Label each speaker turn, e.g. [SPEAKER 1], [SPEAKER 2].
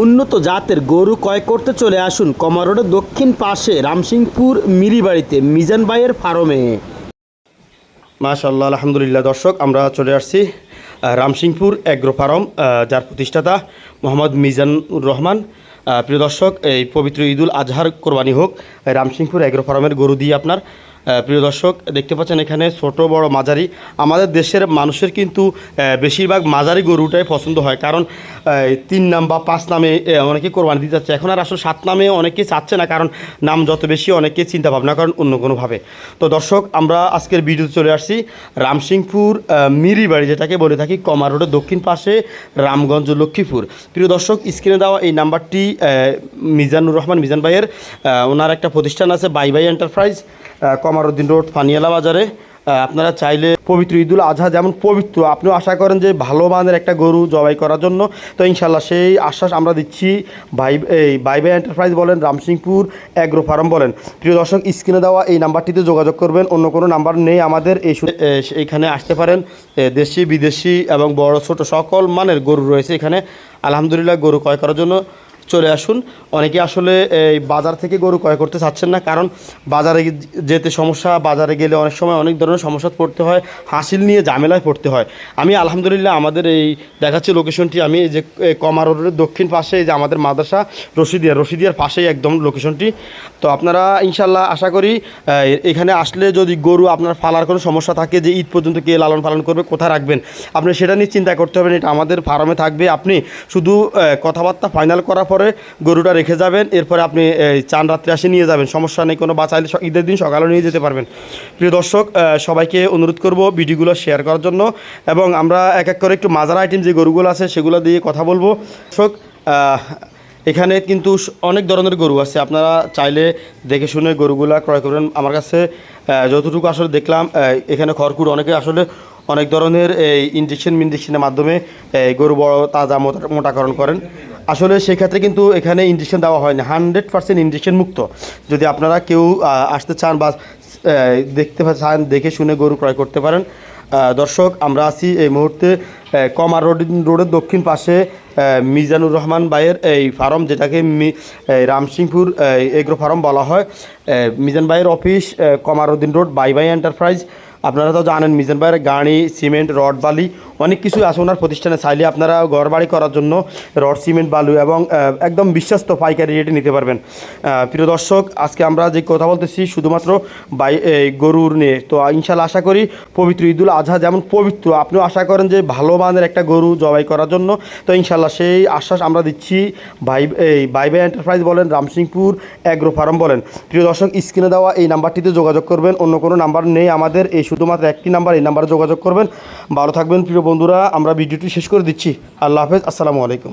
[SPEAKER 1] উন্নত জাতের গরু ক্রয় করতে চলে আসুন কমা রোডের দক্ষিণ পাশে রামসিংপুর মিরিবাড়িতে মিজান ভাইয়ের ফার্মে। মাশাল্লাহ আলহামদুলিল্লাহ দর্শক, আমরা চলে আসছি রামসিংপুর অ্যাগ্রো ফার্ম যার প্রতিষ্ঠাতা মোহাম্মদ মিজানুর রহমান। প্রিয় দর্শক, এই পবিত্র ঈদুল আজহার কোরবানি হোক রামসিংপুর অ্যাগ্রো ফার্মের গরু দিয়ে আপনার প্রিয় দর্শক দেখতে পাচ্ছেন এখানে ছোট বড় মাঝারি। আমাদের দেশের মানুষের কিন্তু বেশিরভাগ মাঝারি গরুটাই পছন্দ হয়। কারণ তিন নাম বা পাঁচ নামে অনেকে কোরবানি দিতে যাচ্ছে এখন আর আসলে সাত নামে অনেকে চাচ্ছে না কারণ নাম যত বেশি অনেকে চিন্তা ভাবনা করেন অন্য কোনোভাবে। তো দর্শক আমরা আজকের ভিডিওতে চলে আসছি রামসিংপুর আহ, মিরিবাড়ি যেটাকে বলে থাকি কমা রোডের দক্ষিণ পাশে রামগঞ্জ লক্ষ্মীপুর। প্রিয় দর্শক স্ক্রিনে দেওয়া এই নাম্বারটি মিজানুর রহমান মিজান ভাইয়ের ওনার একটা প্রতিষ্ঠান আছে বাই বাই এন্টারপ্রাইজ আহ, কমারুদ্দিন রোড, ফানিয়ালা বাজারে। আপনারা চাইলে পবিত্র ঈদুল আজহা যেমন পবিত্র, আপনিও আশা করেন যে ভালো মানের একটা গরু জবাই করার জন্য। তো ইনশাল্লাহ সেই আশ্বাস আমরা দিচ্ছি ভাই, এই বাই বাই এন্টারপ্রাইজ বলেন, রামসিংপুর অ্যাগ্রো ফার্ম বলেন। প্রিয় দর্শক, স্ক্রিনে দেওয়া এই নাম্বারটিতে যোগাযোগ করবেন, অন্য কোনো নাম্বার নেই আমাদের। এই এইখানে আসতে পারেন। দেশি, বিদেশি এবং বড়, ছোট সকল মানের গরু রয়েছে এখানে। আলহামদুলিল্লাহ গরু ক্রয় করার জন্য। চলে আসুন। অনেকে আসলে এই বাজার থেকে গরু ক্রয় করতে চাচ্ছেন না কারণ বাজারে যেতে সমস্যা বাজারে গেলে অনেক সময় অনেক ধরনের সমস্যা পড়তে হয় হাসিল নিয়ে ঝামেলায় পড়তে হয়। আমি আলহামদুলিল্লাহ আমাদের এই দেখাচ্ছি লোকেশনটি আমি যে এ, কমা রোডের দক্ষিণ পাশে যে আমাদের মাদ্রাসা রশিদিয়া রশিদিয়ার পাশেই একদম লোকেশনটি তো আপনারা ইনশাল্লাহ আশা করি এখানে আসলে যদি গরু আপনার ফালার কোনো সমস্যা থাকে যে ঈদ পর্যন্ত কে লালন পালন করবে কোথায় রাখবেন? আপনি সেটা নিয়ে চিন্তা করতে হবেন এটা আমাদের ফার্মে থাকবে। আপনি শুধু কথাবার্তা ফাইনাল করার পরে গরুটা রেখে যাবেন, এরপরে আপনি চান রাত্রে আসে নিয়ে যাবেন। সমস্যা নেই, কোনো বাঁচাইলে ঈদের দিন সকালে নিয়ে যেতে পারবেন। প্রিয় দর্শক সবাইকে অনুরোধ করব ভিডিওগুলো শেয়ার করার জন্য এবং আমরা এক এক করে একটু মাজার আইটেম যে গরুগুলো আছে সেগুলো দিয়ে কথা বলব। দর্শক এখানে কিন্তু অনেক ধরনের গরু আছে। আপনারা চাইলে দেখে শুনে গরুগুলা ক্রয় করবেন। আমার কাছে যতটুকু আসলে দেখলাম এখানে খড়কুড় অনেকে আসলে অনেক ধরনের, এই ইঞ্জেকশন মিনজেকশনের মাধ্যমে গরু বড়, তাজা, মোটা- মোটাকরণ করেন। আসলে সেক্ষেত্রে কিন্তু এখানে ইঞ্জেকশন দেওয়া হয় না হান্ড্রেড পার্সেন্ট ইঞ্জেকশন মুক্ত। যদি আপনারা কেউ আসতে চান বা দেখতে চান, দেখে শুনে গরু ক্রয় করতে পারেন। দর্শক, আমরা আছি এই মুহূর্তে কমার রোড, রোডের দক্ষিণ পাশে মিজানুর রহমান ভাইয়ের এই ফার্ম, যেটাকে রামসিংপুর এগ্রো ফার্ম বলা হয়। মিজান ভাইয়ের office Kamaruddin road, Bhai Bhai enterprise. আপনারা তো জানেন, মিজান ভাইয়ের গাড়ি, সিমেন্ট, রড, বালি অনেক কিছু আছে ওনার প্রতিষ্ঠানে। চাইলে আপনারা ঘর বাড়ি করার জন্য রড, সিমেন্ট, বালু এবং একদম বিশ্বস্ত পাইকারি রেটে নিতে পারবেন। প্রিয় দর্শক, আজকে আমরা যে কথা বলতেছি শুধুমাত্র বাই, এই গরুর নিয়ে। তো ইনশাল্লাহ আশা করি পবিত্র ঈদুল আজহা যেমন পবিত্র, আপনিও আশা করেন যে ভালো মানের একটা গরু জবাই করার জন্য। তো ইনশাল্লাহ সেই আশ্বাস আমরা দিচ্ছি ভাই, এই বাই বাই এন্টারপ্রাইজ বলেন, রামসিংপুর অ্যাগ্রো ফার্ম বলেন। প্রিয় দর্শক, স্ক্রিনে দেওয়া এই নাম্বারটিতে যোগাযোগ করবেন, অন্য কোনো নাম্বার নেই আমাদের, এই শুধুমাত্র একটি নাম্বার, এই নাম্বারে যোগাযোগ করবেন। ভালো থাকবেন, প্রিয় বন্ধুরা আমরা ভিডিওটি শেষ করে দিচ্ছি। আল্লাহ হাফেজ আসসালামু আলাইকুম।